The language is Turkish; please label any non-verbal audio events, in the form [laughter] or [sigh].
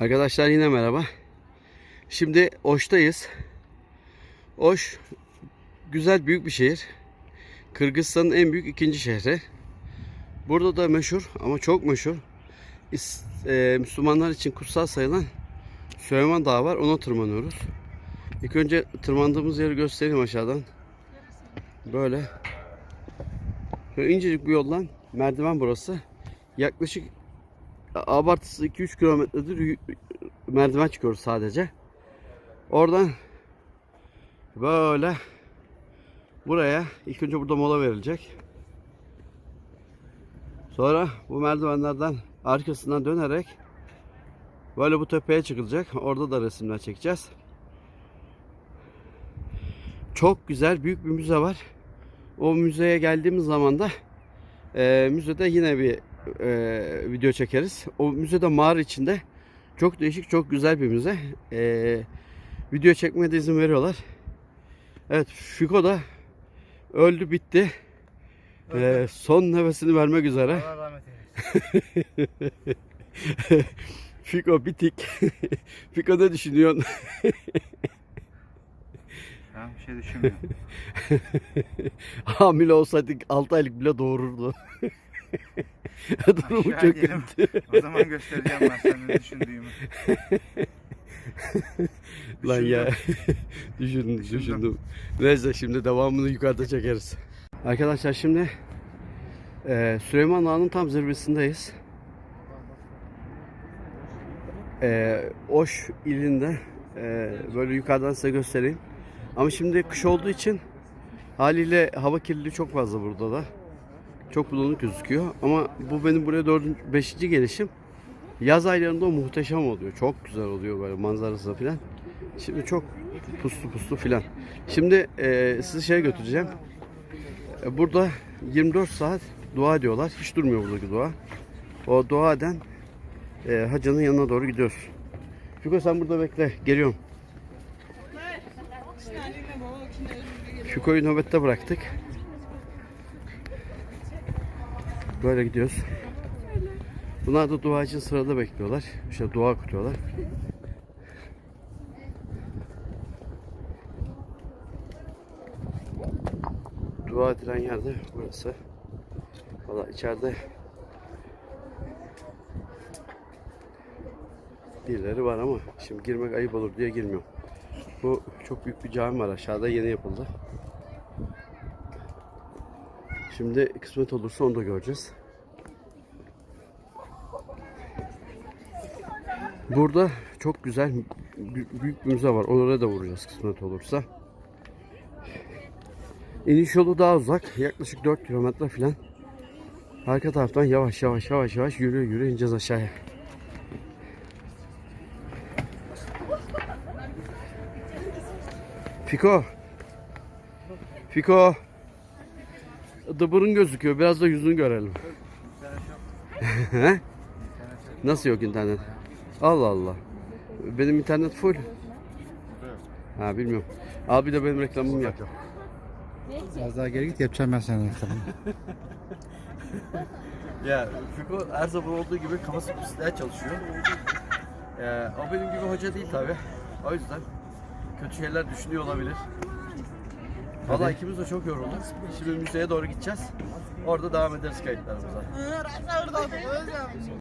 Arkadaşlar yine merhaba. Şimdi Oş'tayız. Oş güzel büyük bir şehir. Kırgızistan'ın en büyük ikinci şehri. Burada da meşhur ama çok meşhur. E, Müslümanlar için kutsal sayılan Süleyman Dağı var. Ona tırmanıyoruz. İlk önce tırmandığımız yeri göstereyim aşağıdan. Böyle. Böyle incecik bir yoldan merdiven burası. Yaklaşık abartısı 2-3 kilometredir merdiven çıkıyoruz sadece. Oradan böyle buraya ilk önce burada mola verilecek. Sonra bu merdivenlerden arkasından dönerek böyle bu tepeye çıkılacak. Orada da resimler çekeceğiz. Çok güzel büyük bir müze var. O müzeye geldiğimiz zaman da e, müzede yine bir e, video çekeriz. O müzede mağara içinde çok değişik, çok güzel bir müze. E, video çekmeye de izin veriyorlar. Evet, Fiko da öldü, bitti. E, son nefesini vermek üzere. Allah rahmet eylesin. [laughs] Fiko bitik. [laughs] Fiko ne düşünüyorsun? [laughs] Ben bir şey düşünmüyorum. Hamile olsaydık 6 aylık bile doğururdu. Durumu çok inelim. kötü. o zaman göstereceğim ben sana ne düşündüğümü. Lan ya. düşündüm, Düşündüm. düşündüm. Neyse şimdi devamını yukarıda çekeriz. Arkadaşlar şimdi e, Süleyman Dağı'nın tam zirvesindeyiz. E, Oş ilinde e, böyle yukarıdan size göstereyim. Ama şimdi kış olduğu için haliyle hava kirliliği çok fazla burada da. Çok bulanık gözüküyor. Ama bu benim buraya dördüncü, beşinci gelişim. Yaz aylarında o muhteşem oluyor. Çok güzel oluyor böyle manzarası falan. Şimdi çok puslu puslu filan. Şimdi e, sizi şeye götüreceğim. E, burada 24 saat dua ediyorlar. Hiç durmuyor buradaki dua. O dua eden e, hacının yanına doğru gidiyoruz. Fiko sen burada bekle. Geliyorum. Fiko'yu nöbette bıraktık. Böyle gidiyoruz. Bunlar da dua için sırada bekliyorlar. İşte dua okutuyorlar. Dua edilen yerde burası. Valla içeride birileri var ama şimdi girmek ayıp olur diye girmiyorum. Bu çok büyük bir cami var aşağıda yeni yapıldı. Şimdi kısmet olursa onu da göreceğiz. Burada çok güzel bü- büyük bir müze var. Oraya da vuracağız kısmet olursa. İniş yolu daha uzak. Yaklaşık 4 kilometre falan. Arka taraftan yavaş yavaş yavaş yavaş yürü yürü ineceğiz aşağıya. Fiko. Fiko. Dıbırın gözüküyor. Biraz da yüzünü görelim. Nasıl yok internet? Allah Allah. Benim internet full. Ha bilmiyorum. Abi de benim reklamımı yap. Az daha geri git yapacağım ben sana reklamını. [laughs] Ya Fiko her zaman olduğu gibi kafası pisliğe çalışıyor. Ee, o benim gibi hoca değil tabi. O yüzden kötü şeyler düşünüyor olabilir. Valla ikimiz de çok yorulduk. Şimdi müzeye doğru gideceğiz. Orada devam ederiz kayıtlarımıza.